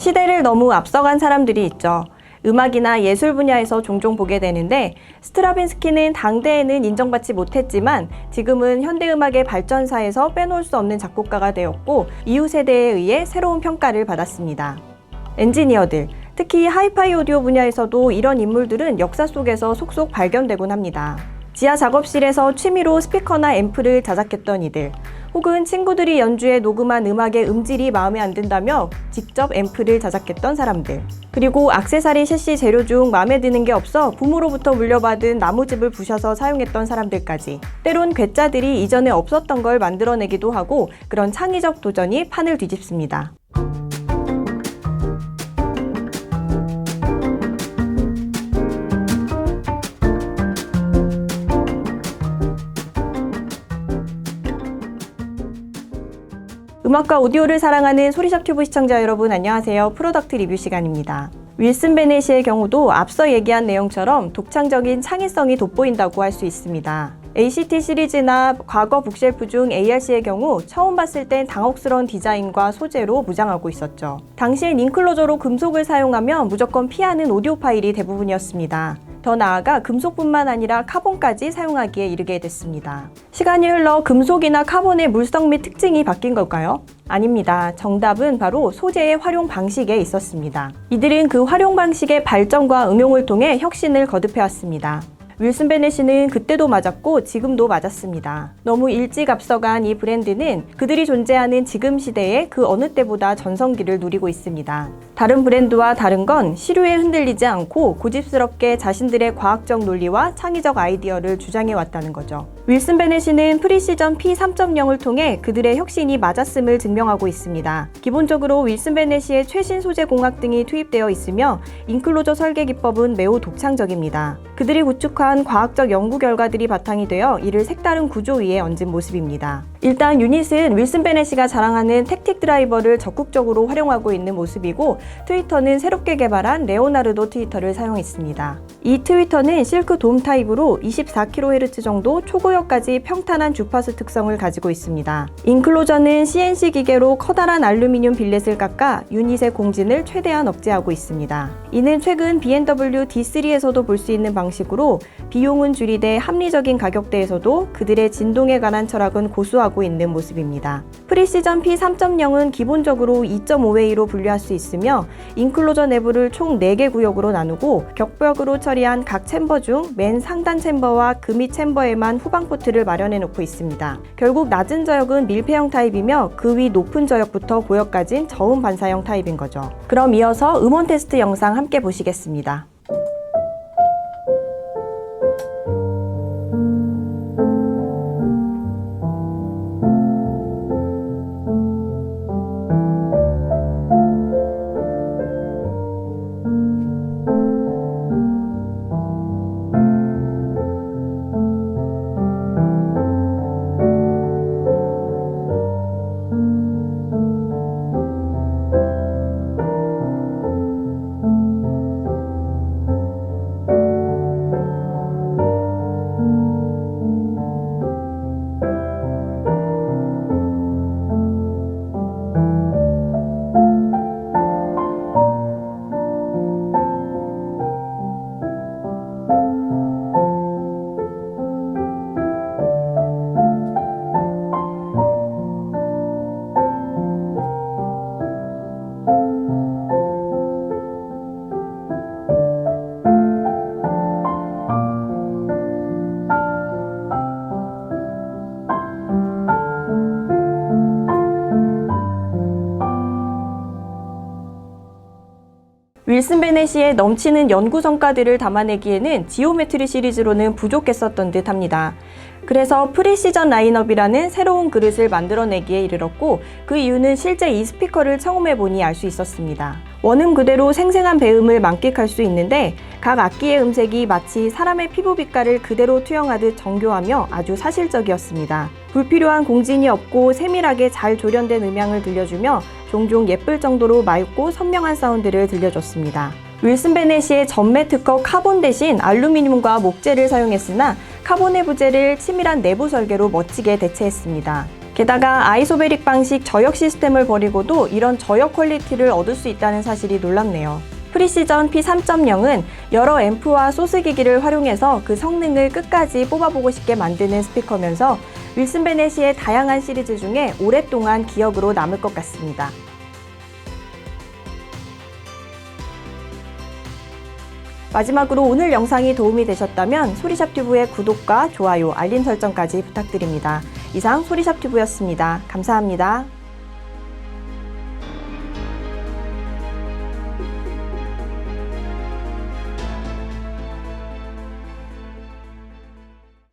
시대를 너무 앞서간 사람들이 있죠. 음악이나 예술 분야에서 종종 보게 되는데 스트라빈스키는 당대에는 인정받지 못했지만 지금은 현대음악의 발전사에서 빼놓을 수 없는 작곡가가 되었고 이후 세대에 의해 새로운 평가를 받았습니다. 엔지니어들, 특히 하이파이 오디오 분야에서도 이런 인물들은 역사 속에서 속속 발견되곤 합니다. 지하 작업실에서 취미로 스피커나 앰프를 자작했던 이들, 혹은 친구들이 연주해 녹음한 음악의 음질이 마음에 안 든다며 직접 앰프를 자작했던 사람들. 그리고 악세사리 셰시 재료 중 마음에 드는 게 없어 부모로부터 물려받은 나무집을 부셔서 사용했던 사람들까지. 때론 괴짜들이 이전에 없었던 걸 만들어내기도 하고 그런 창의적 도전이 판을 뒤집습니다. 음악과 오디오를 사랑하는 소리샵 튜브 시청자 여러분 안녕하세요. 프로덕트 리뷰 시간입니다. 윌슨 베넷의 경우도 앞서 얘기한 내용처럼 독창적인 창의성이 돋보인다고 할 수 있습니다. ACT 시리즈나 과거 북쉘프 중 ARC의 경우 처음 봤을 땐 당혹스러운 디자인과 소재로 무장하고 있었죠. 당시엔 인클로저로 금속을 사용하면 무조건 피하는 오디오 파일이 대부분이었습니다. 더 나아가 금속뿐만 아니라 카본까지 사용하기에 이르게 됐습니다. 시간이 흘러 금속이나 카본의 물성 및 특징이 바뀐 걸까요? 아닙니다. 정답은 바로 소재의 활용 방식에 있었습니다. 이들은 그 활용 방식의 발전과 응용을 통해 혁신을 거듭해왔습니다. 윌슨 베넷이는 그때도 맞았고 지금도 맞았습니다. 너무 일찍 앞서간 이 브랜드는 그들이 존재하는 지금 시대에 그 어느 때보다 전성기를 누리고 있습니다. 다른 브랜드와 다른 건 시류에 흔들리지 않고 고집스럽게 자신들의 과학적 논리와 창의적 아이디어를 주장해 왔다는 거죠. 윌슨 베넷이는 프리시전 P3.0을 통해 그들의 혁신이 맞았음을 증명하고 있습니다. 기본적으로 윌슨 베넷의 최신 소재 공학 등이 투입되어 있으며 인클로저 설계 기법은 매우 독창적입니다. 그들이 구축한 과학적 연구 결과들이 바탕이 되어 이를 색다른 구조 위에 얹은 모습입니다. 일단 유닛은 윌슨 베넷이가 자랑하는 택틱 드라이버를 적극적으로 활용하고 있는 모습이고 트위터는 새롭게 개발한 레오나르도 트위터를 사용했습니다. 이 트위터는 실크 돔 타입으로 24kHz 정도 초고역까지 평탄한 주파수 특성을 가지고 있습니다. 인클로저는 CNC 기계로 커다란 알루미늄 빌렛을 깎아 유닛의 공진을 최대한 억제하고 있습니다. 이는 최근 BMW D3에서도 볼 수 있는 방식으로 비용은 줄이되 합리적인 가격대에서도 그들의 진동에 관한 철학은 고수하고 있는 모습입니다. 프리시전 P3.0은 기본적으로 2.5웨이로 분류할 수 있으며 인클로저 내부를 총 4개 구역으로 나누고 격벽으로 처리한 각 챔버 중 맨 상단 챔버와 금이 챔버에만 후방 포트를 마련해 놓고 있습니다. 결국 낮은 저역은 밀폐형 타입이며 그 위 높은 저역부터 고역까진 저음 반사형 타입인 거죠. 그럼 이어서 음원 테스트 영상 함께 보시겠습니다. 윌슨 베넷의 넘치는 연구 성과들을 담아내기에는 지오메트리 시리즈로는 부족했었던 듯 합니다. 그래서 프리시전 라인업이라는 새로운 그릇을 만들어내기에 이르렀고 그 이유는 실제 이 스피커를 처음에 보니 알 수 있었습니다. 원음 그대로 생생한 배음을 만끽할 수 있는데 각 악기의 음색이 마치 사람의 피부 빛깔을 그대로 투영하듯 정교하며 아주 사실적이었습니다. 불필요한 공진이 없고 세밀하게 잘 조련된 음향을 들려주며 종종 예쁠 정도로 맑고 선명한 사운드를 들려줬습니다. 윌슨 베넷의 전매 특허 카본 대신 알루미늄과 목재를 사용했으나 카본의 부재를 치밀한 내부 설계로 멋지게 대체했습니다. 게다가 아이소베릭 방식 저역 시스템을 버리고도 이런 저역 퀄리티를 얻을 수 있다는 사실이 놀랍네요. 프리시전 P3.0은 여러 앰프와 소스 기기를 활용해서 그 성능을 끝까지 뽑아보고 싶게 만드는 스피커면서 윌슨 베넷의 다양한 시리즈 중에 오랫동안 기억으로 남을 것 같습니다. 마지막으로 오늘 영상이 도움이 되셨다면 소리샵 튜브의 구독과 좋아요, 알림 설정까지 부탁드립니다. 이상 소리샵 튜브였습니다. 감사합니다.